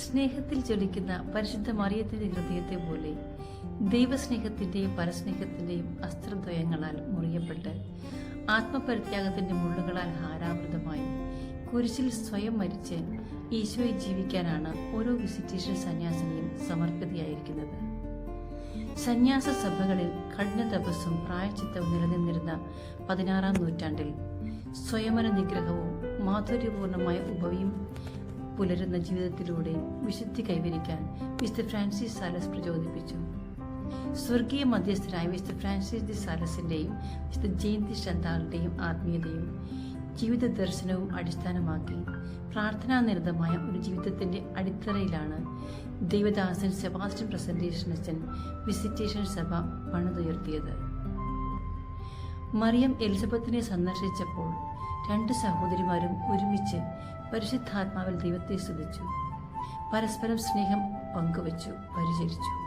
സ്നേഹത്തിൽ ജ്വലിക്കുന്ന പരിശുദ്ധ മറിയത്തിന്റെ ഹൃദയത്തെ പോലെ ദൈവസ്നേഹത്തിന്റെയും പരസ്നേഹത്തിന്റെയും അസ്ത്രദ്വയങ്ങളാൽ മുറിയപ്പെട്ട് ആത്മപരിത്യാഗത്തിന്റെ മുള്ളുകളാൽ ഹാരാവൃതമായി കുരിശിൽ സ്വയം മരിച്ച് ഈശോയെ ജീവിക്കാനാണ് ഓരോ വിസിറ്റേഷൻ സന്യാസിനിയും സമർപ്പിതയായിരിക്കുന്നത്. സന്യാസ സഭകളിൽ കഠിന തപസ്സും പ്രായച്ചിത്തവും നിലനിന്നിരുന്ന പതിനാറാം നൂറ്റാണ്ടിൽ സ്വയമന നിഗ്രഹവും മാധുര്യപൂർണമായ ഉപവിയും പുലരുന്ന ജീവിതത്തിലൂടെ വിശുദ്ധി കൈവരിക്കാൻ വിശുദ്ധ ഫ്രാൻസിസ് സാലസ് പ്രചോദിപ്പിച്ചു. സ്വർഗീയ മധ്യസ്ഥരായ മിസ്റ്റർ ഫ്രാൻസിസ് ദി സാലസിന്റെയും വിശുദ്ധ ജയന്തി ശ്രദ്ധാളുടെയും ആത്മീയതയും ജീവിത ദർശനവും അടിസ്ഥാനമാക്കി പ്രാർത്ഥനാനിരതമായ ഒരു ജീവിതത്തിന്റെ അടിത്തറയിലാണ് ദൈവദാസൻ സെബാസ്റ്റ്യൻ പ്രസന്റേഷൻ അച്ഛൻ വിസിറ്റേഷൻ സഭ പണിതുയർത്തിയത്. മറിയം എലിസബത്തിനെ സന്ദർശിച്ചപ്പോൾ രണ്ട് സഹോദരിമാരും ഒരുമിച്ച് പരിശുദ്ധാത്മാവിൽ ദൈവത്തെ സ്തുതിച്ചു. പരസ്പരം സ്നേഹം പങ്കുവച്ചു പരിചരിച്ചു.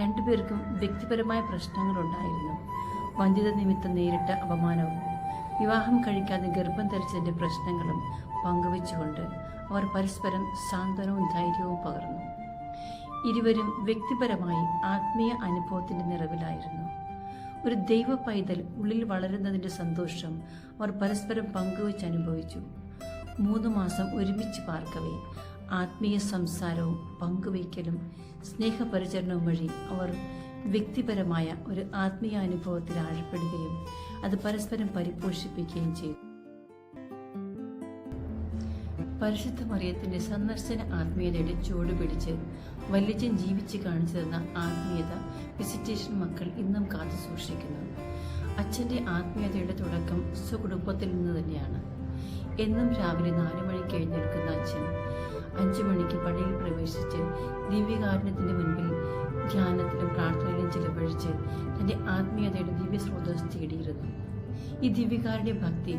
രണ്ടുപേർക്കും വ്യക്തിപരമായ പ്രശ്നങ്ങളുണ്ടായിരുന്നു. വഞ്ചിത നിമിത്തം നേരിട്ട അപമാനവും വിവാഹം കഴിക്കാതെ ഗർഭം ധരിച്ചതിന്റെ പ്രശ്നങ്ങളും പങ്കുവെച്ചുകൊണ്ട് അവർ പരസ്പരം സാന്ത്വനവും ധൈര്യവും പകർന്നു. ഇരുവരും വ്യക്തിപരമായി ആത്മീയ അനുഭവത്തിന്റെ നിറവിലായിരുന്നു. ഒരു ദൈവ പൈതൽ ഉള്ളിൽ വളരുന്നതിന്റെ സന്തോഷം അവർ പരസ്പരം പങ്കുവച്ച് അനുഭവിച്ചു മൂന്ന് മാസം ഒരുമിച്ച് പാർക്കവേ. ആത്മീയ സംസാരവും പങ്കുവയ്ക്കലും സ്നേഹപരിചരണവും വഴി അവർ വ്യക്തിപരമായ ഒരു ആത്മീയ അനുഭവത്തിൽ ആഴപ്പെടുകയും അത് പരസ്പരം പരിപോഷിപ്പിക്കുകയും ചെയ്തു. പരിശുദ്ധ മറിയത്തിന്റെ സന്ദർശന ആത്മീയതയുടെ ചുവട് പിടിച്ച് വല്യജൻ ജീവിച്ച് കാണിച്ചു തന്ന ആത്മീയത വിസിറ്റേഷൻ മക്കൾ ഇന്നും കാത്തു സൂക്ഷിക്കുന്നു. അച്ഛന്റെ ആത്മീയതയുടെ തുടക്കം സ്വകുടുംബത്തിൽ നിന്ന് തന്നെയാണ്. എന്നും രാവിലെ നാലു മണിക്ക് എഴുന്നേൽക്കുന്ന അച്ഛൻ അഞ്ചു മണിക്ക് പള്ളിയിൽ പ്രവേശിച്ച് ദിവ്യകാരുണ്യത്തിന്റെ മുൻപിൽ ധ്യാനത്തിലും പ്രാർത്ഥനയിലും ചിലവഴിച്ച് തന്റെ ആത്മീയതയുടെ ദിവ്യ സ്രോതസ് തേടിയിരുന്നു. ഈ ദിവ്യകാരുടെ ഭക്തി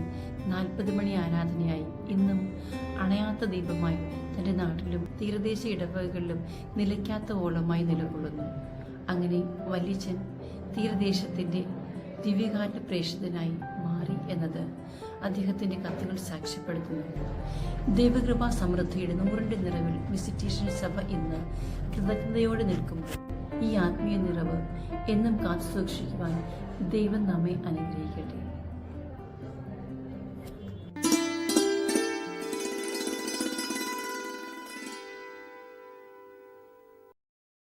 നാൽപ്പത് മണി ആരാധനയായി ഇന്നും അണയാത്ത ദീപമായി തന്റെ നാട്ടിലും തീരദേശ ഇടവകകളിലും നിലയ്ക്കാത്ത ഓളമായി നിലകൊള്ളുന്നു. അങ്ങനെ വല്യച്ഛൻ തീരദേശത്തിന്റെ ദിവ്യകാരുടെ പ്രേക്ഷിതനായി മാറി. എന്നത് അദ്ദേഹത്തിന്റെ കത്തുകൾ സാക്ഷ്യപ്പെടുത്തുന്നു. ദൈവകൃപാ സമൃദ്ധിയുടെ നൂറിന്റെ നിറവിൽ വിസിറ്റേഷൻ സഭ ഇന്ന് കൃതജ്ഞതയോടെ നിൽക്കുമ്പോൾ ഈ ആത്മീയ നിറവ് എന്നും കാത്തു സൂക്ഷിക്കുവാൻ ദൈവം നമ്മെ അനുഗ്രഹിക്കട്ടെ.